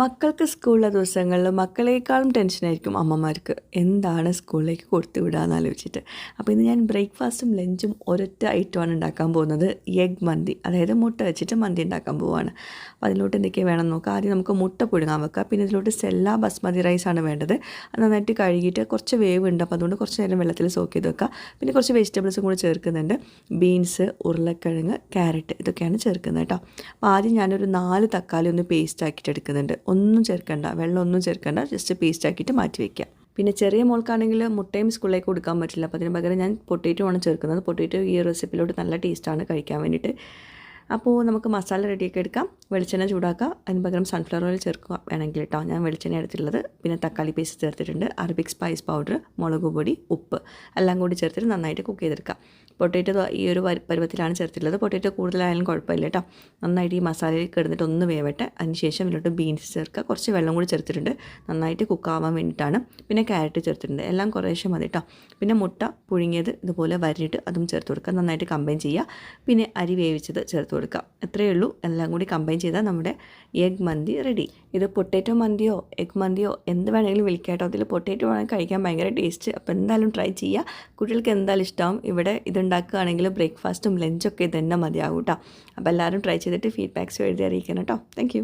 മക്കൾക്ക് സ്കൂളിലെ ദിവസങ്ങളിൽ മക്കളേക്കാളും ടെൻഷനായിരിക്കും അമ്മമാർക്ക്. എന്താണ് സ്കൂളിലേക്ക് കൊടുത്തു വിടാന്ന് ആലോചിച്ചിട്ട്. അപ്പോൾ ഇന്ന് ഞാൻ ബ്രേക്ക്ഫാസ്റ്റും ലഞ്ചും ഒരൊറ്റ ഐറ്റമാണ് ഉണ്ടാക്കാൻ പോകുന്നത്. എഗ് മന്തി അതായത് മുട്ട വെച്ചിട്ട് മന്തി ഉണ്ടാക്കാൻ പോവുകയാണ്. അപ്പോൾ അതിലോട്ട് എന്തൊക്കെയാണ് വേണം നോക്കാം. ആദ്യം നമുക്ക് മുട്ട പുഴുങ്ങാൻ വെക്കാം. പിന്നെ ഇതിലോട്ട് സെല്ല ബസ്മതി റൈസാണ് വേണ്ടത്. അത് നന്നായിട്ട് കഴുകിയിട്ട് കുറച്ച് വേവ് ഉണ്ട് അപ്പോൾ അതുകൊണ്ട് കുറച്ച് നേരം വെള്ളത്തിൽ സോക്ക് ചെയ്ത് വെക്കുക പിന്നെ കുറച്ച് വെജിറ്റബിൾസും കൂടി ചേർക്കുന്നുണ്ട്. ബീൻസ് ഉരുളക്കിഴങ്ങ് ക്യാരറ്റ് ഇതൊക്കെയാണ് ചേർക്കുന്നത് കേട്ടോ. അപ്പോൾ ആദ്യം ഞാനൊരു നാല് തക്കാളി ഒന്ന് പേസ്റ്റ് ആക്കിയിട്ട് എടുക്കുന്നുണ്ട്. ഒന്നും ചേർക്കണ്ട വെള്ളം ഒന്നും ചേർക്കണ്ട ജസ്റ്റ് പേസ്റ്റ് ആക്കിയിട്ട് മാറ്റി വയ്ക്കുക പിന്നെ ചെറിയ മോൾക്കാണെങ്കിൽ മുട്ടയും സ്കൂളിലേക്ക് കൊടുക്കാൻ പറ്റില്ല. അപ്പോൾ അതിന് പകരം ഞാൻ പൊട്ടേറ്റോ ആണ് ചേർക്കുന്നത്. പൊട്ടേറ്റോ ഈ റെസിപ്പിയിലോട്ട് നല്ല ടേസ്റ്റാണ് കഴിക്കാൻ വേണ്ടിയിട്ട് അപ്പോൾ നമുക്ക് മസാല റെഡിയൊക്കെ എടുക്കാം. വെളിച്ചെണ്ണ ചൂടാക്കുക അതിന് പകരം സൺഫ്ലവർ ഓയിൽ ചേർക്കുക വേണമെങ്കിൽ കേട്ടോ ഞാൻ വെളിച്ചെണ്ണ എടുത്തിട്ടുള്ളത്. പിന്നെ തക്കാളി പേസ്റ്റ് ചേർത്തിട്ടുണ്ട്. അറബിക് സ്പൈസ് പൗഡർ മുളക് പൊടി ഉപ്പ് എല്ലാം കൂടി ചേർത്തിട്ട് നന്നായിട്ട് കുക്ക് ചെയ്തെടുക്കാം. പൊട്ടേറ്റോ ഈ ഒരു പരുവത്തിലാണ് ചേർത്തിട്ടുള്ളത്. പൊട്ടേറ്റോ കൂടുതലായാലും കുഴപ്പമില്ല കേട്ടോ നന്നായിട്ട് ഈ മസാലയിൽ കിടന്നിട്ട് ഒന്ന് വേവട്ടെ. അതിനുശേഷം ഇതിലോട്ട് ബീൻസ് ചേർക്കുക. കുറച്ച് വെള്ളം കൂടി ചേർത്തിട്ടുണ്ട്. നന്നായിട്ട് കുക്ക് ആവാൻ വേണ്ടിയിട്ടാണ്. പിന്നെ ക്യാരറ്റ് ചേർത്തിട്ടുണ്ട്. എല്ലാം കുറേശ്ശെ മതി കേട്ടോ പിന്നെ മുട്ട പുഴുങ്ങിയത് ഇതുപോലെ വരിഞ്ഞിട്ട് അതും ചേർത്ത് കൊടുക്കുക. നന്നായിട്ട് കമ്പൈൻ ചെയ്യുക. പിന്നെ അരി വേവിച്ചത് ചേർത്ത് കൊടുക്കുക എത്രയേ ഉള്ളൂ. എല്ലാം കൂടി കമ്പൈൻ ചെയ്താൽ നമ്മുടെ എഗ് മന്തി റെഡി ഇത് പൊട്ടേറ്റോ മന്തിയോ എഗ് മന്തിയോ എന്ത് വേണമെങ്കിലും വിളിക്കാം കേട്ടോ. അതിൽ പൊട്ടേറ്റോ വേണമെങ്കിൽ കഴിക്കാൻ ഭയങ്കര ടേസ്റ്റ് അപ്പോൾ എന്തായാലും ട്രൈ ചെയ്യുക കുട്ടികൾക്ക് എന്തായാലും ഇഷ്ടമാവും ഇവിടെ ഇതുണ്ടാക്കുകയാണെങ്കിൽ ബ്രേക്ക്ഫാസ്റ്റും ലഞ്ചൊക്കെ ഇത് തന്നെ മതിയാവും കേട്ടോ. അപ്പോൾ എല്ലാവരും ട്രൈ ചെയ്തിട്ട് ഫീഡ്ബാക്സ് എഴുതി അറിയിക്കണം കേട്ടോ. താങ്ക്